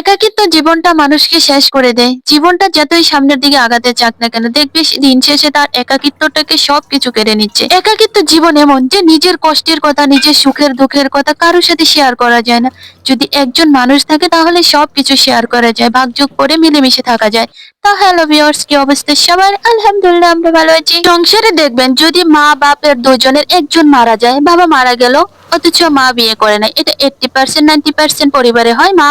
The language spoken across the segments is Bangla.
একাকিত্ব জীবনটা মানুষকে শেষ করে দেয়। জীবনটা যতই সামনের দিকে আগাতে চাক না কেন, দেখবে দিন শেষে তার একাকিত্বটাকে সবকিছু কেড়ে নিচ্ছে। একাকিত্ব জীবন এমন যে নিজের কষ্টের কথা, নিজের সুখের দুঃখের কথা কারোর সাথে শেয়ার করা যায় না। যদি একজন মানুষ থাকে তাহলে সবকিছু শেয়ার করা যায়, ভাগযোগ করে মিলেমিশে থাকা যায়। তো হ্যালো ভিউয়ার্স কি অবস্থা সবার? আলহামদুলিল্লাহ, আমরা ভালো আছি। সংসারে দেখবেন যদি মা বাপের দুজনের একজন মারা যায়, বাবা মারা গেল, অথচ মা বিয়ে করে না এটা এইটটি পার্সেন্ট নাইনটি পার্সেন্ট পরিবারে হয় মা।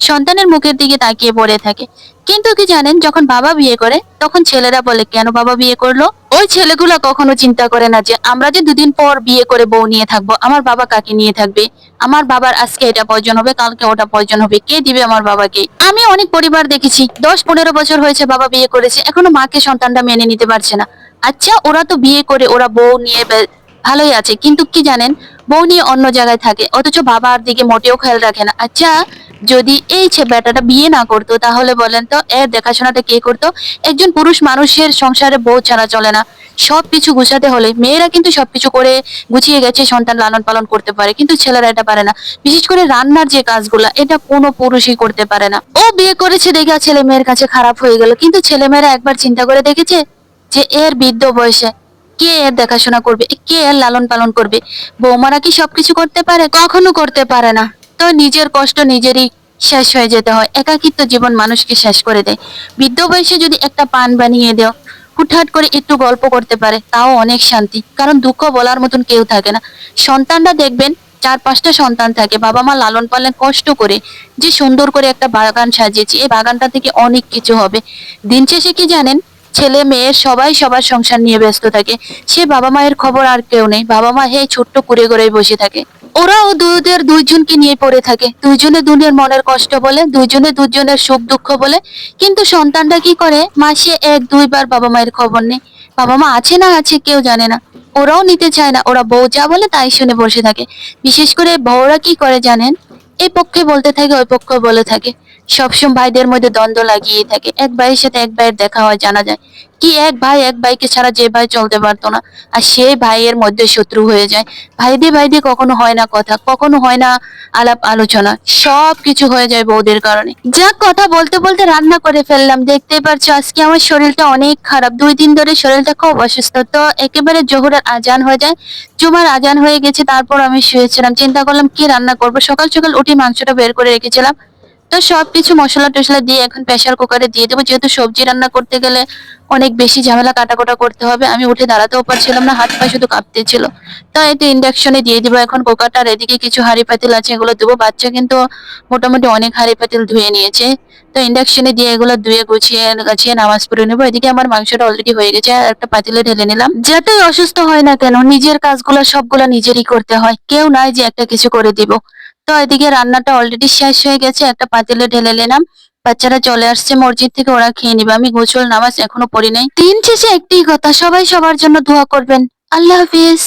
সন্তানের মুখের দিকে তাকিয়ে পড়ে থাকে। কিন্তু কি জানেন, যখন বাবা বিয়ে করে, তখন ছেলেরা বলে, কেন বাবা বিয়ে করল? ওই ছেলেগুলো কখনো চিন্তা করে না যে, আমরা যে দুদিন পর বিয়ে করে বউ নিয়ে থাকব, আমার বাবা কাকে নিয়ে থাকবে? আমার বাবার আজকে এটা প্রয়োজন হবে, কালকে ওটা প্রয়োজন হবে, কে দিবে আমার বাবাকে? আমি অনেক পরিবার দেখেছি, দশ পনেরো বছর হয়েছে বাবা বিয়ে করেছে, এখনও মাকে সন্তানটা মেনে নিতে পারছে না। আচ্ছা ওরা তো বিয়ে করে, ওরা বউ নিয়ে ভালোই আছে, কিন্তু কি জানেন বউ নিয়ে অন্য জায়গায় থাকে, অথচ বাবার দিকে মোটেও খেয়াল রাখে না। আচ্ছা যদি এই ছে বেটাটা বিয়ে না করতো, তাহলে বলেন তো, এর দেখাশোনাটা কে করতো? একজন পুরুষ মানুষের সংসারে বউ ছাড়া চলে না। সবকিছু গুছাতে হলে মেয়েরা কিন্তু সবকিছু করে গুছিয়ে গেছে, সন্তান লালন পালন করতে পারে, কিন্তু ছেলেরা এটা পারে না। বিশেষ করে রান্নার যে কাজগুলো, এটা কোনো পুরুষই করতে পারে না। ও বিয়ে করেছে দেখে ছেলে মেয়ের কাছে খারাপ হয়ে গেল, কিন্তু ছেলেমেয়েরা একবার চিন্তা করে দেখেছে যে এর বৃদ্ধ বয়সে কে এর দেখাশোনা করবে? কে এর লালন পালন করবে? বৌমারা কি সবকিছু করতে পারে? কখনো করতে পারে না। তো নিজের কষ্ট নিজেরই শেষ হয়ে যেতে হয়। একাকিত্ব জীবন মানুষকে শেষ করে দেয়। বৃদ্ধ বয়সে যদি একটা পান বানিয়ে দেও, হুটহাট করে একটু গল্প করতে পারে, তাও অনেক শান্তি। কারণ দুঃখ বলার মতন কেউ থাকে না। সন্তানরা দেখবেন চার পাঁচটা সন্তান থাকে। বাবা মা লালন পালন কষ্ট করে যে সুন্দর করে একটা বাগান সাজিয়েছি। এই বাগানটা থেকে অনেক কিছু হবে। দিন শেষে কি জানেন? ছেলে মেয়ে সবাই সবার সংসার নিয়ে ব্যস্ত থাকে। সে বাবা মায়ের খবর আর কেউ নেই। বাবা মা হে ছোট্ট কুড়ে করে বসে থাকে। ওরাও দুদের দুইজনকে নিয়ে পড়ে থাকে। দুইজনে দুনের মনের কষ্ট বলে, দুইজনে দুজনের সুখ দুঃখ বলে। কিন্তু সন্তানটা কি করে? মাসে এক, দুইবার বাবা মায়ের খবর নেই বাবা মা আছে না আছে কেউ জানে না। ওরাও নিতে চায় না। ওরা বউ যা বলে তাই শুনে বসে থাকে। বিশেষ করে বউরা কি করে জানেন? এই পক্ষে বলতে থাকে, ওই পক্ষে বলে থাকে। সবসময় ভাইদের মধ্যে দ্বন্দ্ব লাগিয়ে থাকে। এক ভাইয়ের সাথে এক ভাইয়ের দেখা হয়, জানা যায়। কি এক ভাই এক ভাইকে ছাড়া যে ভাই চলতে পারতো না, আর সেই ভাইয়ের মধ্যে শত্রু হয়ে যায়। ভাই দিয়ে ভাই দিয়ে কখনো হয় না কথা, কখনো হয় না আলাপ আলোচনা। সব কিছু হয়ে যায় বউদের কারণে। যা কথা বলতে বলতে রান্না করে ফেললাম। দেখতেই পারছ, আজকে আমার শরীরটা অনেক খারাপ। দুই দিন ধরে শরীরটা খুব অসুস্থ। তো একেবারে জোহরের আজান হয়ে যায়। জুমার আজান হয়ে গেছে, তারপর আমি শুয়েছিলাম। চিন্তা করলাম, কি রান্না করব? সকাল সকাল উঠে মাংসটা বের করে রেখেছিলাম। তো সবকিছু মশলা টসলা দিয়ে এখন প্রেসার কুকারে দিয়ে দেবো। যেহেতু সবজি রান্না করতে গেলে অনেক বেশি ঝামেলা কাটাকোটা করতে হবে। আমি উঠে দাঁড়াতেও পারছিলাম না, হাত পা শুধু কাঁপতে ছিল। তো এই তো ইন্ডাকশনে দিয়ে দিবো এখন কুকারটার এদিকে কিছু হাঁড়ি পাতিল আছে, এগুলো দেবো। বাচ্চা কিন্তু মোটামুটি অনেক হাঁড়ি পাতিল ধুয়ে নিয়েছে। তো ইন্ডাকশনে দিয়ে এগুলো ধুয়ে গুছিয়ে, গাছিয়ে নামাজ পড়ে নেব। এদিকে আমার মাংসটা অলরেডি হয়ে গেছে, আর একটা পাতিলে ঢেলে নিলাম। যতই অসুস্থ হয় না কেন, নিজের কাজগুলো সবগুলো নিজেরই করতে হয়। কেউ নাই যে একটা কিছু করে দিব। তো এদিকে রান্নাটা অলরেডি শেষ হয়ে গেছে, একটা পাতিলে ঢেলে নিলাম। বাচ্চারা চলে আসছে মসজিদ থেকে, ওরা খেয়ে নিবে। আমি গোসল নামাজ এখনও পড়ি নাই। দিন শেষে একটি কথা, সবাই সবার জন্য দোয়া করবেন। আল্লাহ হাফিজ।